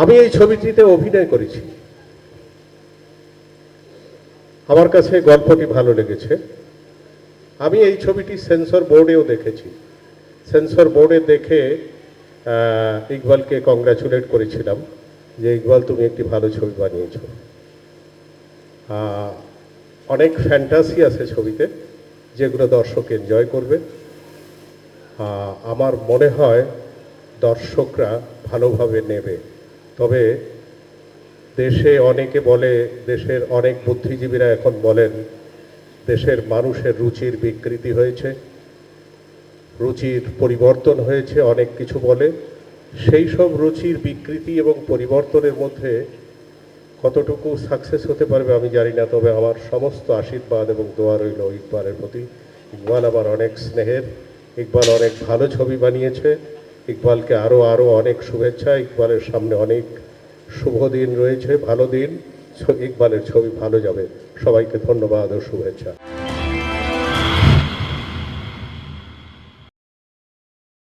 আমি এই ছবিটিতে অভিনয় করেছি। আমার কাছে গল্পটি ভালো লেগেছে। আমি এই ছবিটি সেন্সর বোর্ডেও দেখেছি। সেন্সর বোর্ডে দেখে ইকবালকে কংগ্রাচুলেট করেছিলাম যে, ইকবাল, তুমি একটি ভালো ছবি বানিয়েছো। অনেক ফ্যান্টাসি আছে ছবিতে, যেগুলো দর্শক এনজয় করবে। আমার মনে হয় দর্শকরা ভালোভাবে নেবে। তবে দেশে অনেকে বলে, দেশের অনেক বুদ্ধিজীবীরা এখন বলেন, দেশের মানুষের রুচির বিকৃতি হয়েছে, রুচির পরিবর্তন হয়েছে, অনেক কিছু বলে। সেই সব রুচির বিকৃতি এবং পরিবর্তনের মধ্যে কতটুকু সাকসেস হতে পারবে আমি জানি না, তবে আমার সমস্ত আশীর্বাদ এবং দোয়া রইল ইকবালের প্রতি। ইকবাল আমার অনেক স্নেহের, ইকবাল অনেক ভালো ছবি বানিয়েছে। ইকবালকে আরও আরও অনেক শুভেচ্ছা। ইকবালের সামনে অনেক শুভ দিন রয়েছে, ভালো দিন। ইকবালের ছবি ভালো যাবে। সবাইকে ধন্যবাদ ও শুভেচ্ছা।